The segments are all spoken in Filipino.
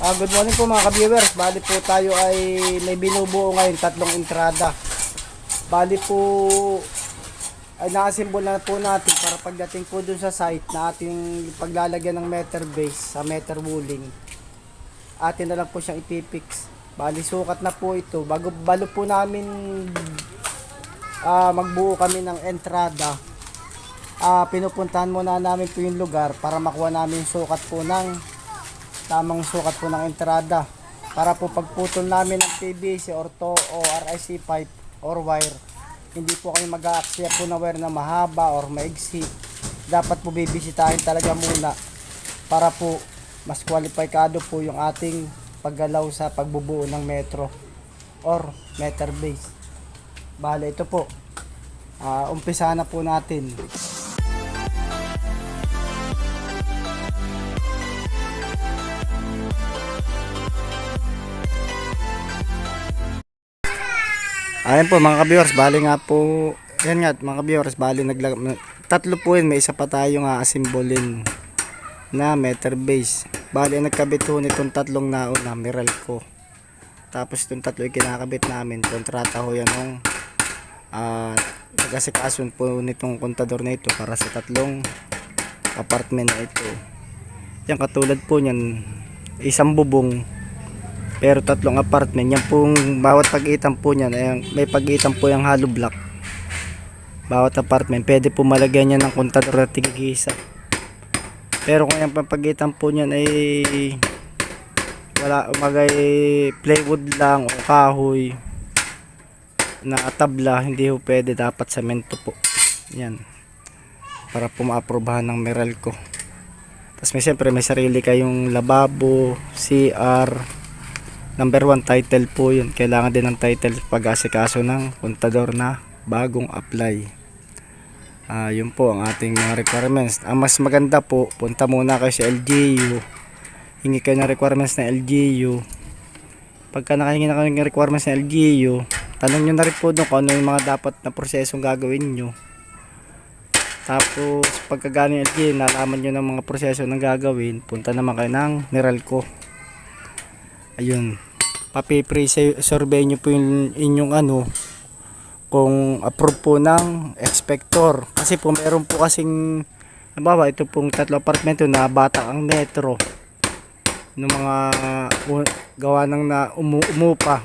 Ah, good morning po mga ka-viewers. Bali po tayo ay may binubuo ngayon, tatlong entrada. Bali po ay nakasimbol na po natin para pagdating po dun sa site na ating paglalagyan ng meter base sa meter wooling. Atin na lang po siyang ipipix. Bali sukat na po ito. Bago balo po namin ah, magbuo kami ng entrada. Ah, pinupuntahan muna namin po yung lugar para makuha namin sukat po ng tamang sukat po ng entrada para po pagputol namin ng PVC or to o RIC pipe or wire. Hindi po kami mag-aaksaya po na wire na mahaba or maigsi. Dapat po bibisitahin talaga muna para po mas kwalipikado po yung ating paggalaw sa pagbubuo ng metro or meter base. Bale ito po. Ah, umpisa na po natin Ayan po mga ka-viewers, bali nga po, yan nga mga ka-viewers, bali naglag tatlo po yun, may isa pa tayo nga asimbolin na meter base. Bali nagkabit po nitong tatlong naon na Meralco. Tapos itong tatlo yung kinakabit namin, kontrata ho yan ng uh, nag-asikason po nitong kontador na ito para sa tatlong apartment na ito. Yan katulad po niyan, isang bubong pero tatlong apartment, yan pong bawat pagitan po niyan, ay may pagitan po yung hollow block. Bawat apartment, pwede po malagyan niya ng kontador na tigigisa. Pero kung yung pagitan po niyan ay wala umagay plywood lang o kahoy na tabla, hindi po pwede dapat semento po. Yan. Para po maaprobahan ng Meralco. Tapos may siyempre may sarili kayong lababo, CR, Number one, title po yun. Kailangan din ng title pag-asikaso ng kontador na bagong apply. Ah, yun po ang ating mga requirements. Ang mas maganda po, punta muna kayo sa LGU. Hingi kayo ng requirements ng LGU. Pagka nakahingi na kayo ng requirements ng LGU, tanong nyo na rin po doon kung ano yung mga dapat na prosesong gagawin nyo. Tapos, pagka galing LGU, nalaman nyo ng mga proseso na gagawin, punta naman kayo ng Meralco. Ayun, papi-pre-survey nyo po yung inyong ano kung approve po ng expector. Kasi po meron po kasing nabawa ito pong tatlo apartmento na bata ang metro. Ng mga u- gawa ng na umu, umupa.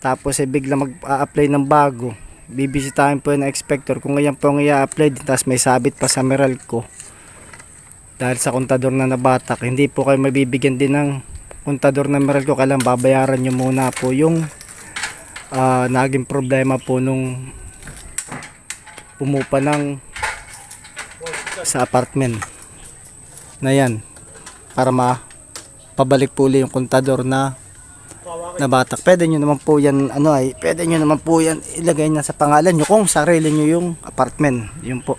Tapos ay bigla mag-apply ng bago. Bibisitahin po yung expector. Kung ngayon po ang i-apply tapos may sabit pa sa Meralco dahil sa kontador na nabatak hindi po kayo mabibigyan din ng kontador ng Meralco kailangan babayaran nyo muna po yung ah, naging problema po nung umupa ng sa apartment na yan para ma pabalik po ulit yung kontador na na batak. Pwede nyo naman po yan, ano ay, pwede nyo naman po yan ilagay na sa pangalan nyo kung sarili nyo yung apartment. Yun po.